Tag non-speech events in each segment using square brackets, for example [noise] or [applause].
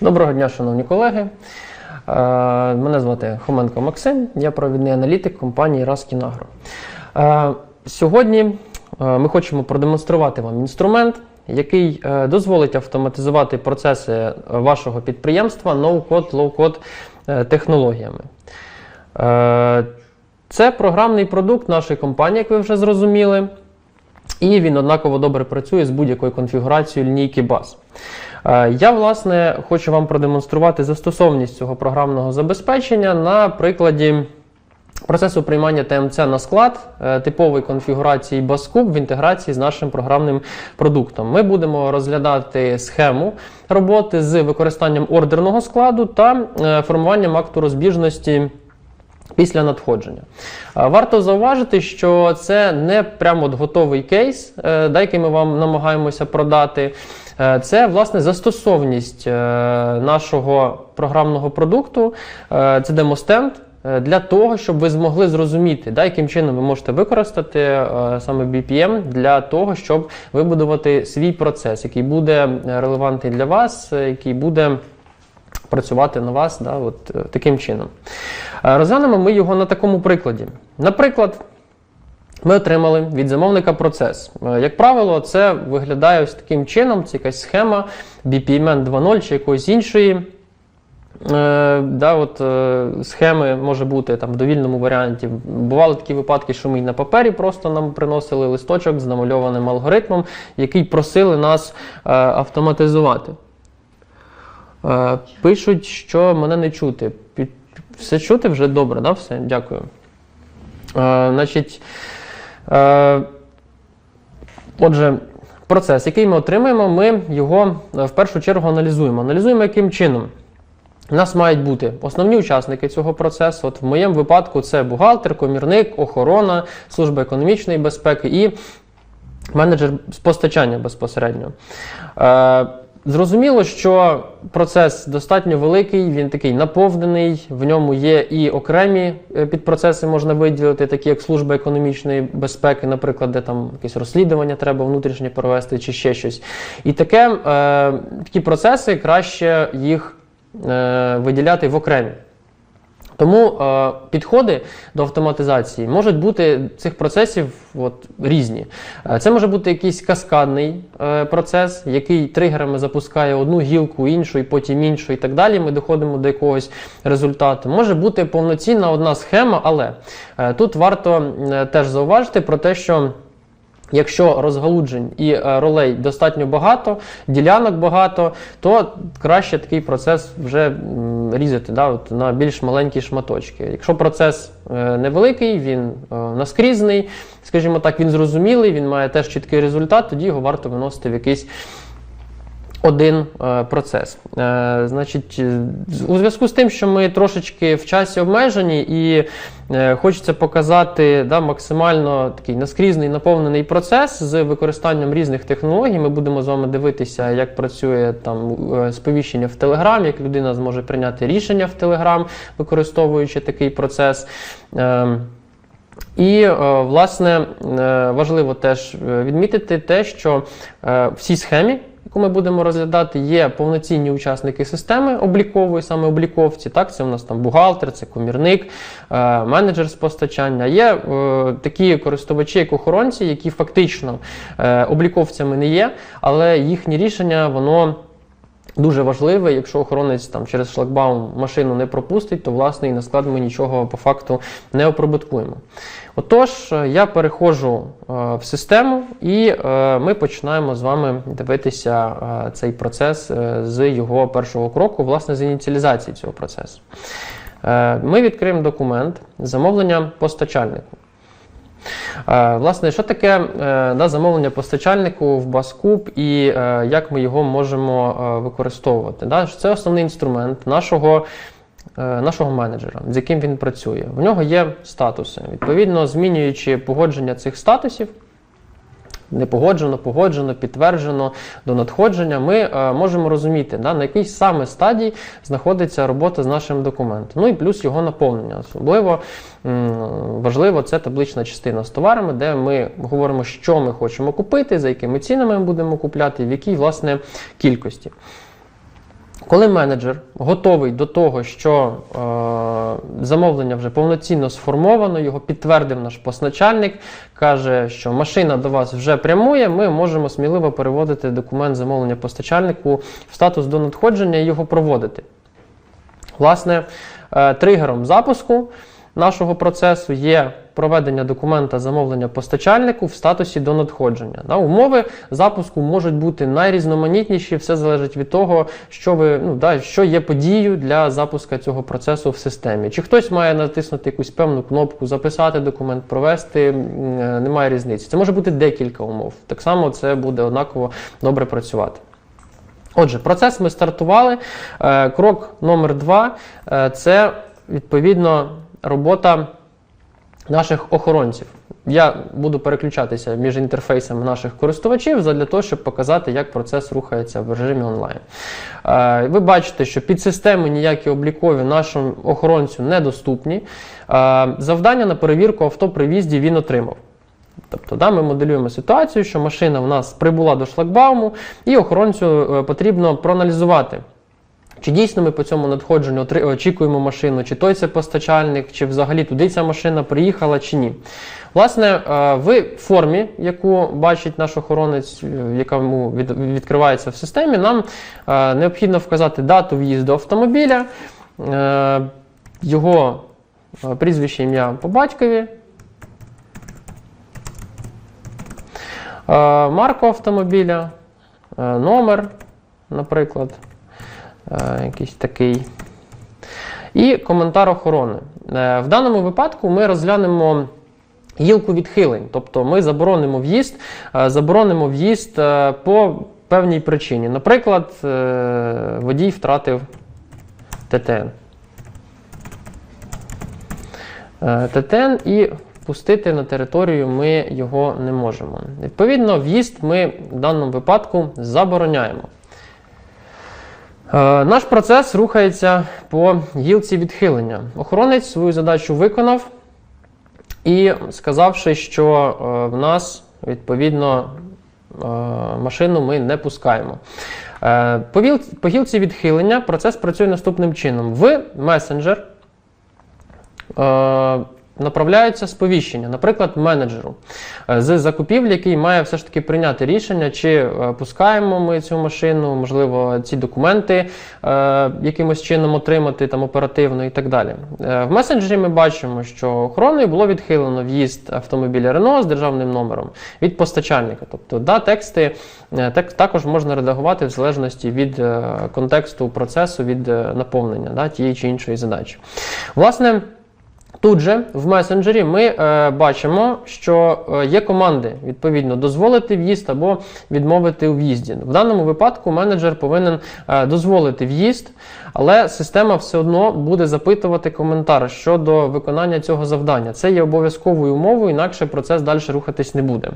Доброго дня, шановні колеги. Е, Мене звати Хоменко Максим, я провідний аналітик компанії Раскінагро. Е, Сьогодні е, ми хочемо продемонструвати вам інструмент, який дозволить автоматизувати процеси вашого підприємства no-code, low-code технологіями. Це програмний продукт нашої компанії, як ви вже зрозуміли. І він однаково добре працює з будь-якою конфігурацією лінійки баз. Е, Я, власне, хочу вам продемонструвати застосовність цього програмного забезпечення на прикладі процесу приймання ТМЦ на склад е, типової конфігурації BASCUB в інтеграції з нашим програмним продуктом. Ми будемо розглядати схему роботи з використанням ордерного складу та е, формуванням акту розбіжності після надходження. Варто зауважити, що це не прямо от готовий кейс, да, який ми вам намагаємося продати. Е, Це власне застосовність е, нашого програмного продукту, е, це демостенд. Для того, щоб ви змогли зрозуміти, да, яким чином ви можете використати е, саме BPM для того, щоб вибудувати свій процес, який буде релевантний для вас, який буде працювати на вас да, от, таким чином. Розглянемо ми його на такому прикладі. Наприклад, ми отримали від замовника процес. Е, Як правило, це виглядає ось таким чином: це якась схема BPMN 2.0 чи якоїсь іншої. Е, да, от, е, схеми може бути там в довільному варіанті. Бували такі випадки, що ми й на папері просто нам приносили листочок з намальованим алгоритмом, який просили нас автоматизувати. Пишуть, що мене не чути. Все чути вже добре, да? Все, дякую. Значить, отже, процес, який ми отримаємо, ми його е, в першу чергу аналізуємо. Аналізуємо яким чином. У нас мають бути основні учасники цього процесу. От в моєму випадку це бухгалтер, комірник, охорона, служба економічної безпеки і менеджер з постачання безпосередньо. Зрозуміло, що процес достатньо великий, він такий наповнений, в ньому є і окремі е, підпроцеси можна виділити, такі як служба економічної безпеки, наприклад, де там якесь розслідування треба внутрішнє провести чи ще щось. І таке, е, такі процеси краще їх е, виділяти в окремі. Тому е, підходи до автоматизації можуть бути цих процесів от, різні. Е, Це може бути якийсь каскадний е, процес, який тригерами запускає одну гілку, іншу, і потім іншу, і так далі. Ми доходимо до якогось результату. Може бути повноцінна одна схема, але е, тут варто е, теж зауважити про те, що. Якщо розгалуджень і е, ролей достатньо багато, ділянок багато, то краще такий процес вже різати да, от, на більш маленькі шматочки. Якщо процес е, невеликий, він е, наскрізний, скажімо так, він зрозумілий, він має теж чіткий результат, тоді його варто виносити в якийсь один е, процес. Е, значить, е, у зв'язку з тим, що ми трошечки в часі обмежені і хочеться показати да, максимально такий наскрізний наповнений процес з використанням різних технологій. Ми будемо з вами дивитися, як працює там сповіщення в Telegram, як людина зможе прийняти рішення в Telegram, використовуючи такий процес. І, власне, важливо теж відмітити те, що в цій схемі, яку ми будемо розглядати, є повноцінні учасники системи облікової, саме обліковці. Так, це у нас там бухгалтер, це комірник, е, менеджер з постачання. Є е, такі користувачі, як охоронці, які фактично е, обліковцями не є, але їхнє рішення воно. Дуже важливе, якщо охоронець там через шлагбаум машину не пропустить, то власне і на склад ми нічого по факту не оприбуткуємо. Отож, я переходжу е, в систему, і е, ми починаємо з вами дивитися е, цей процес з його першого кроку, власне, з ініціалізації цього процесу. Ми відкриємо документ замовлення постачальнику. Власне, що таке да, замовлення постачальнику в Баскуб і як ми його можемо використовувати? Да? Це основний інструмент нашого, нашого менеджера, з яким він працює. В нього є статуси. Відповідно, змінюючи погодження цих статусів, не погоджено, погоджено, підтверджено до надходження, ми е, можемо розуміти, да, на якій саме стадії знаходиться робота з нашим документом. Ну і плюс його наповнення. Особливо м, важливо це таблична частина з товарами, де ми говоримо, що ми хочемо купити, за якими цінами ми будемо купляти, в якій власне кількості. Коли менеджер готовий до того, що е, замовлення вже повноцінно сформовано, його підтвердив наш постачальник, каже, що машина до вас вже прямує, ми можемо сміливо переводити документ замовлення постачальнику в статус до надходження і його проводити. Власне, е, тригером запуску нашого процесу є проведення документа замовлення постачальнику в статусі до надходження. Да, умови запуску можуть бути найрізноманітніші, все залежить від того, що ви ну, да, що є подією для запуску цього процесу в системі. Чи хтось має натиснути якусь певну кнопку, записати документ, провести, е, немає різниці. Це може бути декілька умов. Так само це буде однаково добре працювати. Отже, процес ми стартували. Е, Крок номер два е, це відповідно робота наших охоронців. Я буду переключатися між інтерфейсами наших користувачів для того, щоб показати, як процес рухається в режимі онлайн. Е, Ви бачите, що підсистеми ніякі облікові нашому охоронцю недоступні. Е, Завдання на перевірку авто при в'їзді він отримав. Тобто, да, ми моделюємо ситуацію, що машина в нас прибула до шлагбауму, і охоронцю е, потрібно проаналізувати. Чи дійсно ми по цьому надходженню очікуємо машину, чи той це постачальник, чи взагалі туди ця машина приїхала, чи ні. Власне, е, в формі, яку бачить наш охоронець, е, яка йому відкривається в системі, нам е, необхідно вказати дату в'їзду автомобіля, його прізвище, ім'я по батькові, Марку автомобіля, номер, наприклад, якийсь такий. І коментар охорони. Е, В даному випадку ми розглянемо гілку відхилень, тобто ми заборонимо в'їзд, е, заборонимо в'їзд е, по певній причині. Наприклад, е, водій втратив ТТН. Е, ТТН і впустити на територію ми його не можемо. Відповідно, в'їзд ми в даному випадку забороняємо. Е, Наш процес рухається по гілці відхилення. Охоронець свою задачу виконав і сказавши, що е, в нас відповідно е, машину ми не пускаємо. По гілці відхилення процес працює наступним чином: в месенджер направляються сповіщення, наприклад, менеджеру е, з закупівлі, який має все ж таки прийняти рішення, чи е, пускаємо ми цю машину, можливо, ці документи е, якимось чином отримати там оперативно і так далі. Е, В месенджері ми бачимо, що охороною було відхилено в'їзд автомобіля Renault з державним номером від постачальника. Тобто, да, тексти так, також можна редагувати в залежності від контексту процесу, від наповнення да, тієї чи іншої задачі. Власне. Тут же в месенджері ми е, бачимо, що е, є команди, відповідно, дозволити в'їзд або відмовити у в'їзді. В даному випадку менеджер повинен е, дозволити в'їзд, але система все одно буде запитувати коментар щодо виконання цього завдання. Це є обов'язковою умовою, інакше процес далі рухатись не буде. Е,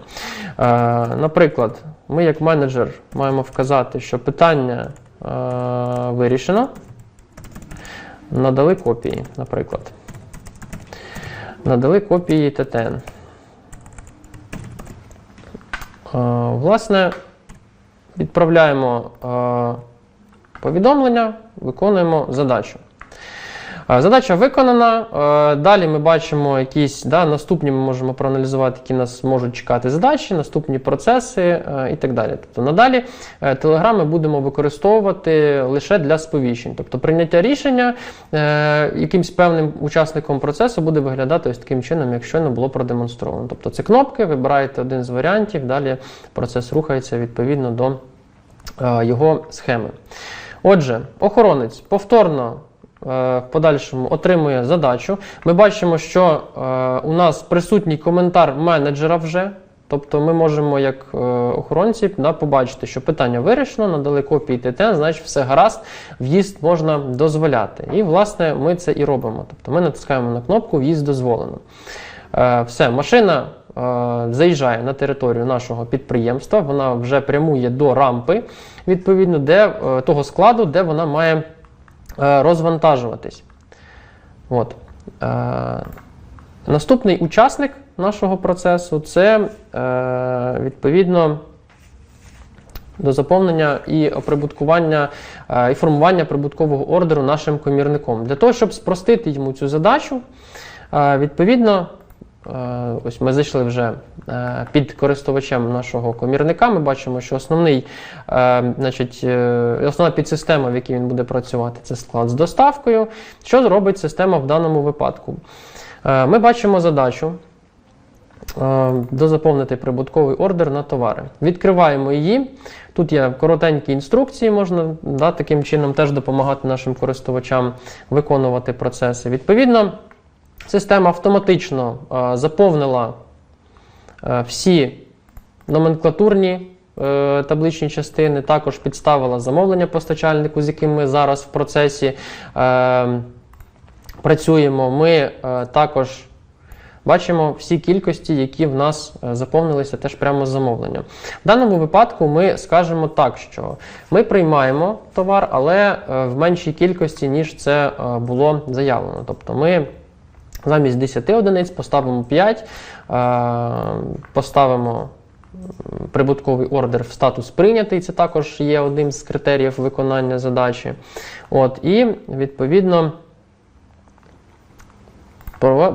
наприклад, ми, як менеджер, маємо вказати, що питання е, вирішено. Надали копії, наприклад надали копії ТТН. Е, Власне, відправляємо е, повідомлення, виконуємо задачу. Е, Задача виконана. Е, Далі ми бачимо якісь да, наступні ми можемо проаналізувати, які нас можуть чекати задачі, наступні процеси е, і так далі. Тобто надалі е, Telegram ми будемо використовувати лише для сповіщень. Тобто прийняття рішення якимсь певним учасником процесу буде виглядати ось таким чином, як щойно було продемонстровано. Тобто це кнопки, вибираєте один з варіантів, далі процес рухається відповідно до його схеми. Отже, охоронець повторно в подальшому отримує задачу. Ми бачимо, що е, у нас присутній коментар менеджера вже. Тобто ми можемо, як е, охоронці, да, побачити, що питання вирішено, надали копії ТТН, значить все гаразд, в'їзд можна дозволяти. І, власне, ми це і робимо. Тобто ми натискаємо на кнопку В'їзд дозволено. Е, все, машина е, заїжджає на територію нашого підприємства, вона вже прямує до рампи, відповідно, де, е, того складу, де вона має е, розвантажуватись. От. Е, наступний учасник нашого процесу це е, відповідно до заповнення і оприбуткування е, і формування прибуткового ордеру нашим комірником. Для того, щоб спростити йому цю задачу, е, відповідно, е, ось ми зайшли вже е, під користувачем нашого комірника. Ми бачимо, що основний, е, значить, е, основна підсистема, в якій він буде працювати, це склад з доставкою. Що зробить система в даному випадку? Е, Ми бачимо задачу. е, Дозаповнити прибутковий ордер на товари. Відкриваємо її. Тут є коротенькі інструкції, можна да, таким чином теж допомагати нашим користувачам виконувати процеси. Відповідно, система автоматично е, заповнила е, всі номенклатурні е, табличні частини, також підставила замовлення постачальнику, з яким ми зараз в процесі працюємо. Ми також бачимо всі кількості, які в нас заповнилися теж прямо з замовлення. В даному випадку ми скажемо так, що ми приймаємо товар, але в меншій кількості, ніж це було заявлено. Тобто ми замість 10 одиниць поставимо 5, е, поставимо прибутковий ордер в статус прийнятий. Це також є одним з критеріїв виконання задачі. От, і відповідно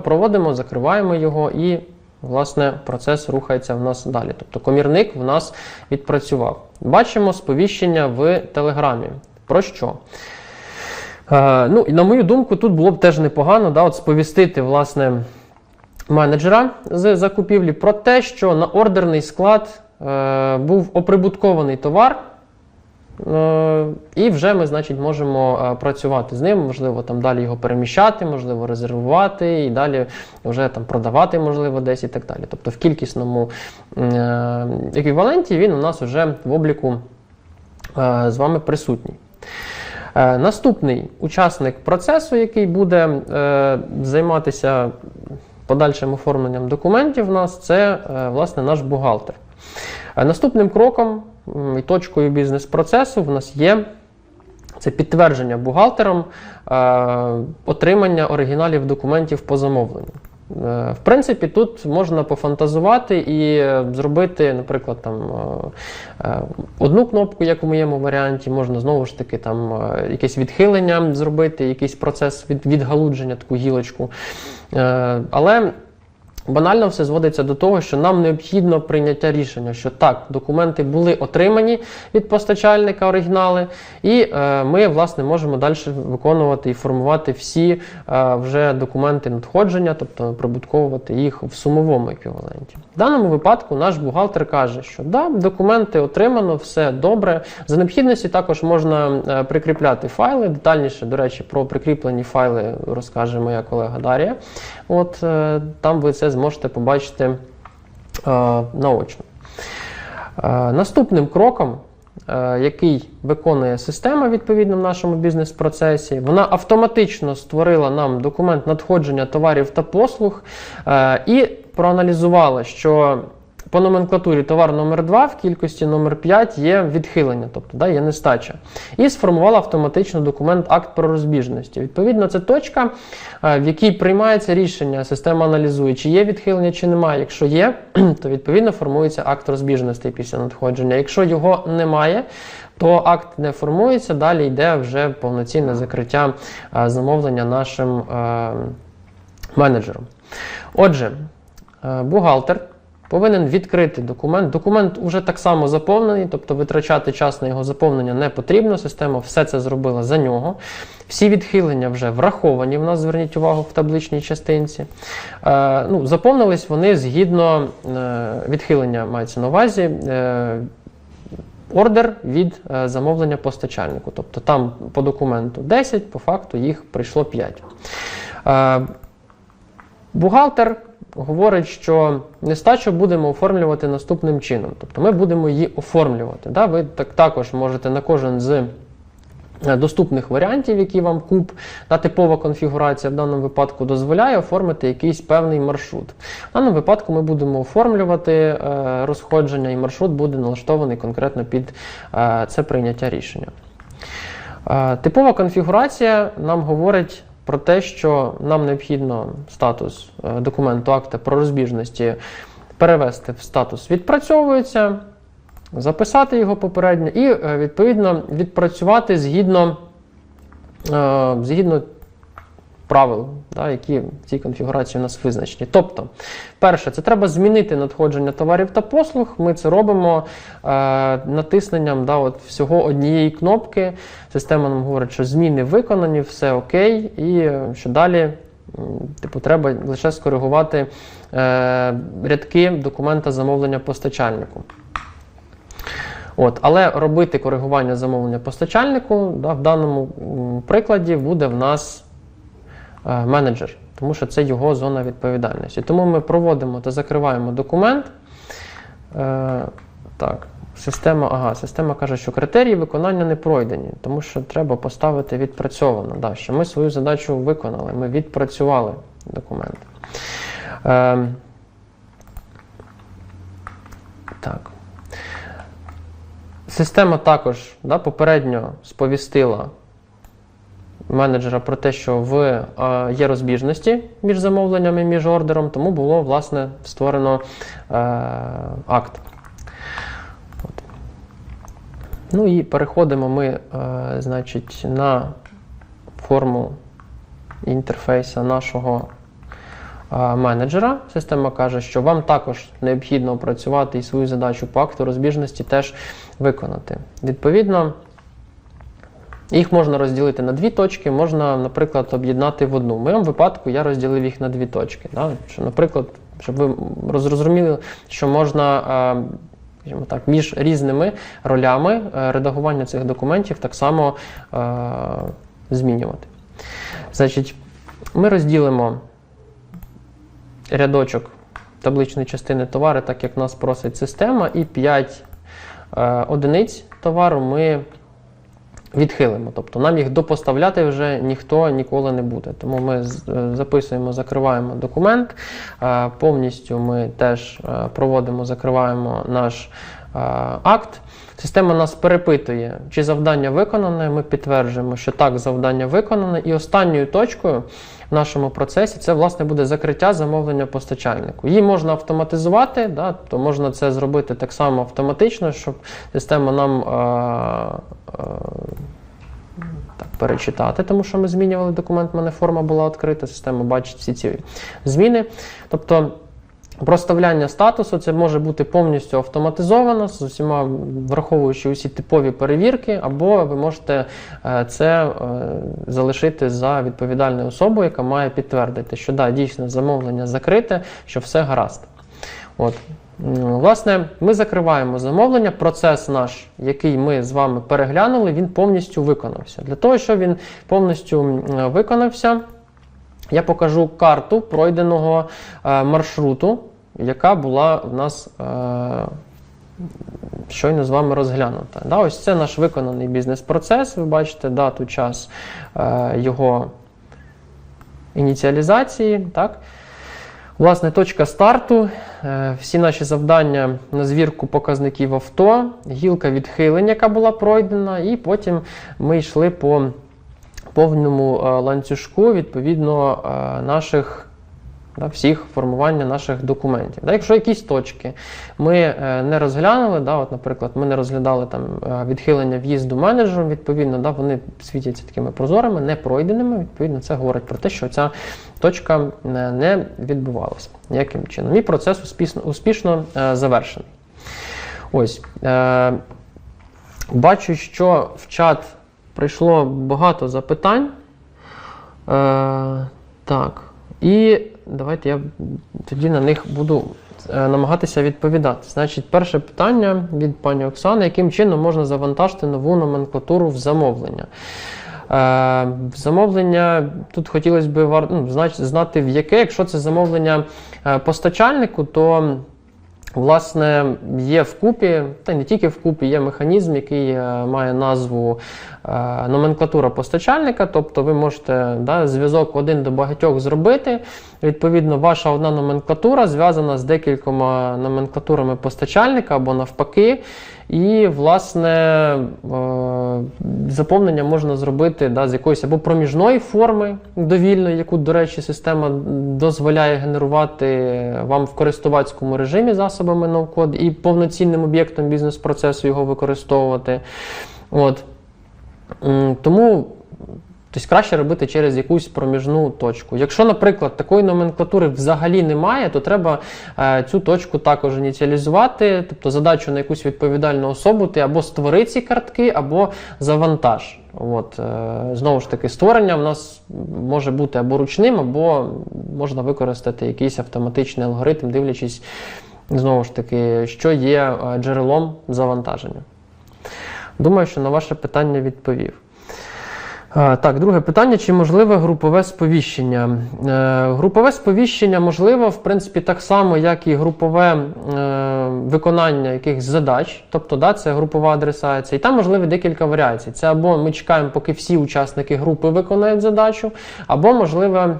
проводимо, закриваємо його і. Власне, процес рухається в нас далі. Тобто комірник в нас відпрацював. Бачимо сповіщення в Телеграмі. Про що? Е, ну, і на мою думку, тут було б теж непогано да, от сповістити власне, менеджера з закупівлі про те, що на ордерний склад е, був оприбуткований товар. Е, І вже ми, значить, можемо е, працювати з ним, можливо, там далі його переміщати, можливо, резервувати і далі вже там продавати, можливо, десь і так далі. Тобто в кількісному еквіваленті він у нас вже в обліку з вами присутній. Е, Наступний учасник процесу, який буде е, займатися подальшим оформленням документів, у нас це е, власне наш бухгалтер. Наступним кроком і точкою бізнес-процесу в нас є це підтвердження бухгалтером отримання оригіналів документів по замовленню. Е, В принципі, тут можна пофантазувати і е, зробити, наприклад, там е, одну кнопку, як у моєму варіанті, можна знову ж таки там якесь відхилення зробити, якийсь процес від, відгалудження, таку гілочку. Але Банально все зводиться до того, що нам необхідно прийняття рішення, що так, документи були отримані від постачальника оригінали, і е, ми власне можемо далі виконувати і формувати всі е, вже документи надходження, тобто прибутковувати їх в сумовому еквіваленті. В даному випадку наш бухгалтер каже, що да, документи отримано, все добре. За необхідності також можна е, прикріпляти файли. Детальніше, до речі, про прикріплені файли розкаже моя колега Дар'я. От е, там ви це зможете побачити е, наочно. Е, Наступним кроком, е, який виконує система відповідно в нашому бізнес-процесі, вона автоматично створила нам документ надходження товарів та послуг і проаналізувала, що по номенклатурі товар номер 2 в кількості номер 5 є відхилення, тобто да, є нестача. І сформувала автоматично документ акт про розбіжності. Відповідно, це точка, е, в якій приймається рішення, система аналізує, чи є відхилення, чи немає. Якщо є, [clears throat] то відповідно формується акт розбіжності після надходження. Якщо його немає, то акт не формується, далі йде вже повноцінне закриття е, замовлення нашим е, менеджером. Отже, бухгалтер повинен відкрити документ. Документ вже так само заповнений, тобто витрачати час на його заповнення не потрібно. Система все це зробила за нього. Всі відхилення вже враховані в нас, зверніть увагу в табличній частинці. Е, ну, заповнились вони згідно е, відхилення мається на увазі. Е, Ордер від е, замовлення постачальнику. Тобто там по документу 10, по факту їх прийшло 5. Е, бухгалтер говорить, що нестачу будемо оформлювати наступним чином. Тобто ми будемо її оформлювати. Да? Ви так, також можете на кожен з е, доступних варіантів, які вам куб, та типова конфігурація в даному випадку дозволяє оформити якийсь певний маршрут. В даному випадку ми будемо оформлювати е, розходження, і маршрут буде налаштований конкретно під е, це прийняття рішення. Типова конфігурація нам говорить про те, що нам необхідно статус е, документу акта про розбіжності перевести в статус відпрацьовується. записати його попередньо і е, відповідно відпрацювати згідно, е, згідно правил, да, які в цій конфігурації у нас визначені. Тобто, перше, це треба змінити надходження товарів та послуг. Ми це робимо е, натисненням да, от всього однієї кнопки. Система нам говорить, що зміни виконані, все окей, і е, що далі. Типу, треба лише скоригувати е, рядки документа замовлення постачальнику. От, але робити коригування замовлення постачальнику да, в даному прикладі буде в нас менеджер, тому що це його зона відповідальності. Тому ми проводимо та закриваємо документ. Е, так, система, ага, система каже, що критерії виконання не пройдені, тому що треба поставити відпрацьовано. Да, що ми свою задачу виконали, ми відпрацювали документ. Е, так. Система також да, попередньо сповістила менеджера про те, що в, е, є розбіжності між замовленнями, між ордером, тому було власне створено е, акт. От. Ну і переходимо ми, е, значить, на форму інтерфейса нашого менеджера. Система каже, що вам також необхідно опрацювати і свою задачу по акту розбіжності теж виконати. Відповідно, їх можна розділити на дві точки, можна, наприклад, об'єднати в одну. В моєму випадку я розділив їх на дві точки. Да? Що, наприклад, щоб ви роз- зрозуміли, що можна. е, так, між різними ролями е, редагування цих документів так само е, змінювати. Значить, ми розділимо рядочок табличної частини товари, так як нас просить система, і 5 е, одиниць товару ми відхилимо. Тобто нам їх допоставляти вже ніхто ніколи не буде. Тому ми е, записуємо, закриваємо документ. е, Повністю ми теж е, проводимо, закриваємо наш акт. Система нас перепитує, чи завдання виконане. Ми підтверджуємо, що так, завдання виконане. І останньою точкою нашому процесі це власне буде закриття замовлення постачальнику. Її можна автоматизувати, да, то можна це зробити так само автоматично, щоб система нам е, е, так, перечитати, тому що ми змінювали документ, в мене форма була відкрита, система бачить всі ці зміни. Тобто проставляння статусу це може бути повністю автоматизовано, з усіма враховуючи усі типові перевірки, або ви можете е, це е, залишити за відповідальною особою, яка має підтвердити, що да, дійсно замовлення закрите, що все гаразд. От. Власне, ми закриваємо замовлення. Процес наш, який ми з вами переглянули, він повністю виконався. Для того, щоб він повністю виконався, я покажу карту пройденого е, маршруту, яка була в нас е, щойно з вами розглянута. Да, ось це наш виконаний бізнес-процес. Ви бачите дату, час е, його ініціалізації. Так? Власне, точка старту, всі наші завдання на звірку показників авто, гілка відхилень, яка була пройдена, і потім ми йшли по повному е, ланцюжку відповідно е, наших. Да, всіх формування наших документів. Да, якщо якісь точки ми е, не розглянули, да, от, наприклад, ми не розглядали там відхилення в'їзду менеджером, відповідно, да, вони світяться такими прозорими, не пройденими. Відповідно, це говорить про те, що ця точка не відбувалася ніяким чином. І процес успішно, успішно завершений. Ось. Бачу, що в чат прийшло багато запитань. Е, так. І давайте я тоді на них буду е, намагатися відповідати. Значить, перше питання від пані Оксани: яким чином можна завантажити нову номенклатуру в замовлення? Е, замовлення тут хотілося б ну, знати в яке. Якщо це замовлення е, постачальнику, то Власне, є вкупі, та не тільки вкупі, є механізм, який е, має назву е, номенклатура постачальника. Тобто ви можете да, зв'язок один до багатьох зробити. Відповідно, ваша одна номенклатура зв'язана з декількома номенклатурами постачальника або навпаки. І, власне, е, заповнення можна зробити да, з якоїсь або проміжної форми довільної, яку, до речі, система дозволяє генерувати вам в користувацькому режимі засобами ноу-код і повноцінним об'єктом бізнес-процесу його використовувати. От. Тому Тобто краще робити через якусь проміжну точку. Якщо, наприклад, такої номенклатури взагалі немає, то треба е, цю точку також ініціалізувати, тобто задачу на якусь відповідальну особу ти або створи ці картки, або завантаж. От, е, знову ж таки, створення в нас може бути або ручним, або можна використати якийсь автоматичний алгоритм, дивлячись, знову ж таки, що є е, джерелом завантаження. Думаю, що на ваше питання відповів. Так, друге питання: чи можливе групове сповіщення? Е, групове сповіщення можливо, в принципі, так само, як і групове е, виконання якихось задач, тобто да, це групова адресація. І там можливі декілька варіацій. Це або ми чекаємо, поки всі учасники групи виконають задачу, або можливе.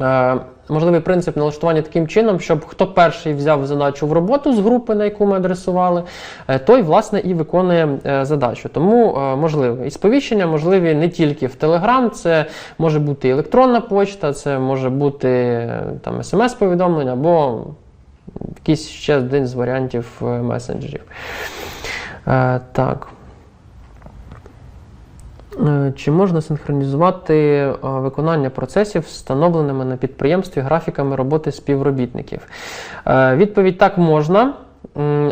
Е, Можливий принцип налаштування таким чином, щоб хто перший взяв задачу в роботу з групи, на яку ми адресували, е, той, власне, і виконує е, задачу. Тому е, можливо. І сповіщення можливі не тільки в Telegram, це може бути електронна почта, це може бути там смс-повідомлення або якийсь ще один з варіантів месенджерів. Так. Е, Чи можна синхронізувати е, виконання процесів встановленими на підприємстві графіками роботи співробітників? Е, Відповідь так можна.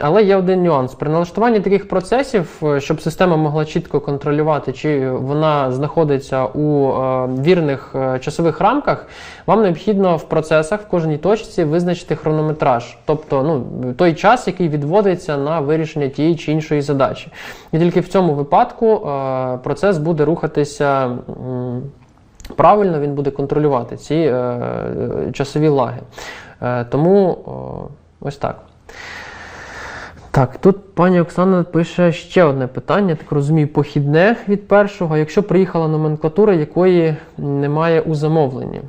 Але є один нюанс. При налаштуванні таких процесів, е, щоб система могла чітко контролювати, чи вона знаходиться у е, вірних е, часових рамках, вам необхідно в процесах в кожній точці визначити хронометраж, тобто ну, той час, який відводиться на вирішення тієї чи іншої задачі. І тільки в цьому випадку процес буде рухатися. Правильно він буде контролювати ці е, часові лаги. Е, тому о, ось так. Так, тут пані Оксана пише ще одне питання, так розумію, похідне від першого. Якщо приїхала номенклатура, якої немає у замовленні.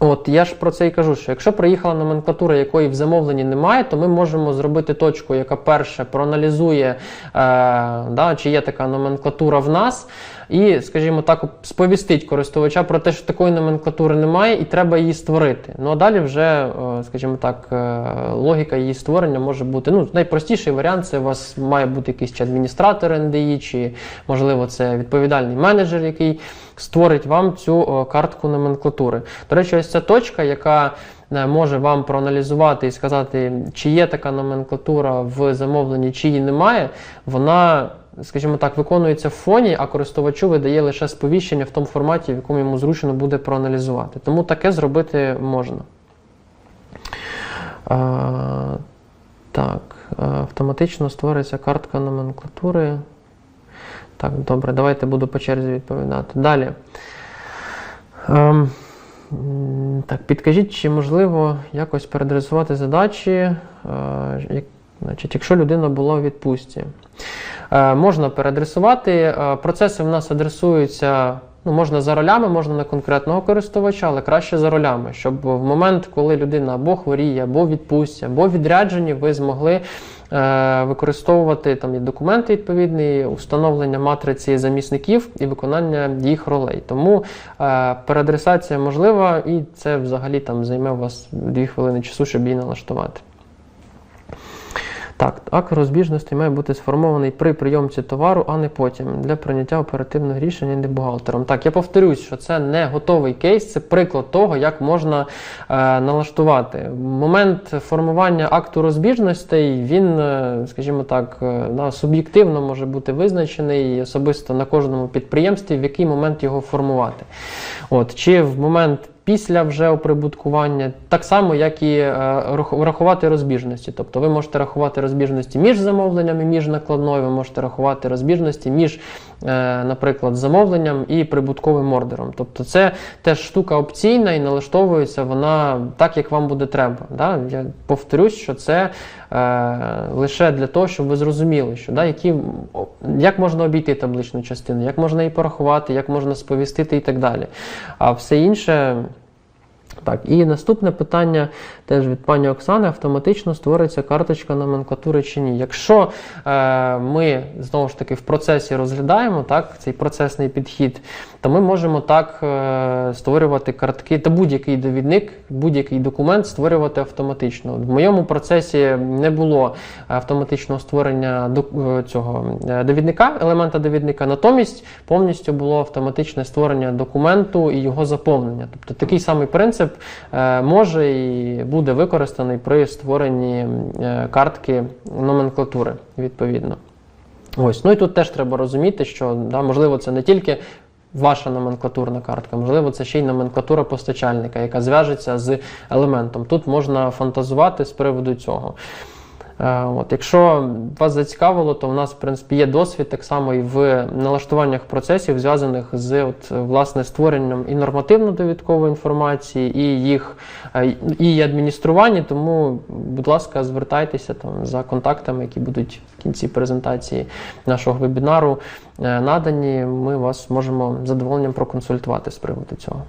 От я ж про це і кажу, що якщо приїхала номенклатура, якої в замовленні немає, то ми можемо зробити точку, яка перше проаналізує, е, да, чи є така номенклатура в нас, і, скажімо так, сповістить користувача про те, що такої номенклатури немає, і треба її створити. Ну а далі вже, е, скажімо так, е, логіка її створення може бути. Ну, найпростіший варіант це у вас має бути якийсь чи адміністратор НДІ, чи можливо це відповідальний менеджер, який створить вам цю картку номенклатури. До речі, ось ця точка, яка е, може вам проаналізувати і сказати, чи є така номенклатура в замовленні, чи її немає, вона. Скажімо так, виконується в фоні, а користувачу видає лише сповіщення в тому форматі, в якому йому зручно буде проаналізувати. Тому таке зробити можна. А, так, автоматично створюється картка номенклатури. Так, добре, давайте буду по черзі відповідати. Далі. Ем, м, так, підкажіть, чи можливо якось переадресувати задачі, е, значить, якщо людина була у відпустці. Е, можна переадресувати. Е, процеси в нас адресуються. Ну, можна за ролями, можна на конкретного користувача, але краще за ролями, щоб в момент, коли людина або хворіє, або в відпустці, або відряджені, ви змогли е, використовувати там і документи відповідні, установлення матриці замісників і виконання їх ролей. Тому е, переадресація можлива, і це взагалі там займе у вас 2 хвилини часу, щоб її налаштувати. Так, акт розбіжності має бути сформований при прийомці товару, а не потім для прийняття оперативного рішення не бухгалтером. Так, я повторюсь, що це не готовий кейс, це приклад того, як можна е, налаштувати. Момент формування акту розбіжностей, він, е, скажімо так, е, суб'єктивно може бути визначений особисто на кожному підприємстві, в який момент його формувати. От, Чи в момент після вже оприбуткування, так само, як і е, рах- рахувати розбіжності. Тобто ви можете рахувати розбіжності між замовленнями, між накладною, ви можете рахувати розбіжності між, е, наприклад, замовленням і прибутковим ордером. Тобто це теж штука опційна і налаштовується вона так, як вам буде треба. Да? Я повторюсь, що це е, лише для того, щоб ви зрозуміли, що да, які, як можна обійти табличну частину, як можна її порахувати, як можна сповістити і так далі. А все інше Так, і наступне питання теж від пані Оксани: автоматично створиться карточка номенклатури чи ні? Якщо е, ми знову ж таки в процесі розглядаємо так, цей процесний підхід, то ми можемо так е, створювати картки та будь-який довідник, будь-який документ створювати автоматично. В моєму процесі не було автоматичного створення е, цього е, довідника, елемента довідника, натомість повністю було автоматичне створення документу і його заповнення. Тобто такий самий принцип може і буде використаний при створенні картки номенклатури відповідно. Ось, ну і тут теж треба розуміти, що да, можливо це не тільки ваша номенклатурна картка, можливо, це ще й номенклатура постачальника, яка зв'яжеться з елементом. Тут можна фантазувати з приводу цього. Е, От, якщо вас зацікавило, то в нас в принципі є досвід так само і в налаштуваннях процесів, зв'язаних з от, власне створенням і нормативно-довідкової інформації, і їх е, і її адміністрування. Тому, будь ласка, звертайтеся там за контактами, які будуть в кінці презентації нашого вебінару е, надані. Ми вас можемо задоволенням проконсультувати з приводу цього.